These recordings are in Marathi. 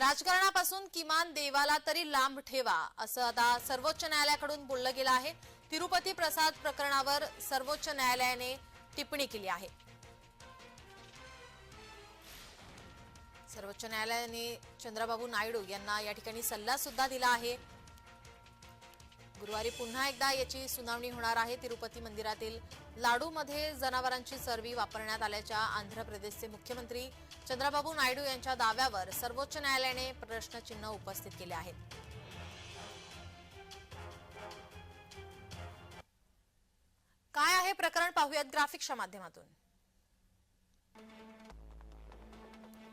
राजकारणापासून किमान देवाला तरी लांब ठेवा असं आता सर्वोच्च न्यायालयाकडून बोललं गेलं आहे. तिरुपती प्रसाद प्रकरणावर सर्वोच्च न्यायालयाने टिप्पणी केली आहे. सर्वोच्च न्यायालयाने चंद्रबाबू नायडू यांना या ठिकाणी सल्ला सुद्धा दिला आहे. गुरुवारी पुन्हा एकदा याची सुनावणी होणार आहे. तिरुपती मंदिरातील लाडूमध्ये जनावरांची चरबी वापरण्यात आल्याच्या आंध्र प्रदेशचे मुख्यमंत्री चंद्रबाबू नायडू यांच्या दाव्यावर सर्वोच्च न्यायालयाने प्रश्नचिन्ह उपस्थित केले आहेत. काय आहे प्रकरण? पाहूयात ग्राफिक्सच्या माध्यमातून.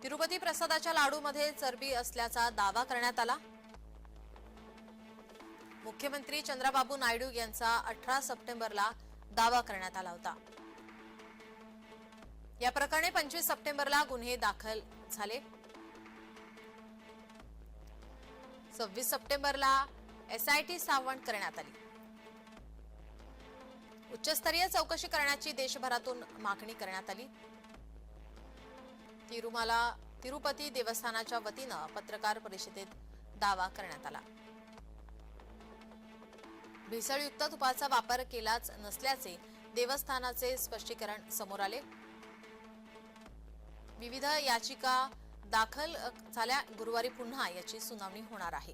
तिरुपती प्रसादाच्या लाडूमध्ये चरबी असल्याचा दावा करण्यात आला. मुख्यमंत्री चंद्रबाबू नायडू यांचा अठरा सप्टेंबरला दावा करण्यात आला होता. या प्रकरणी पंचवीस सप्टेंबरला गुन्हे दाखल झाले. सव्वीस सप्टेंबरला एसआयटी सावण करण्यात आली. उच्चस्तरीय चौकशी करण्याची देशभरातून मागणी करण्यात आली. तिरुमाला तिरुपती देवस्थानाच्या वतीनं पत्रकार परिषदेत दावा करण्यात आला. भेसळयुक्त तुपाचा वापर केलाच नसल्याचे देवस्थानाचे स्पष्टीकरण समोर आले. विविध याचिका दाखल झाल्या. गुरुवारी पुन्हा याची सुनावणी होणार आहे.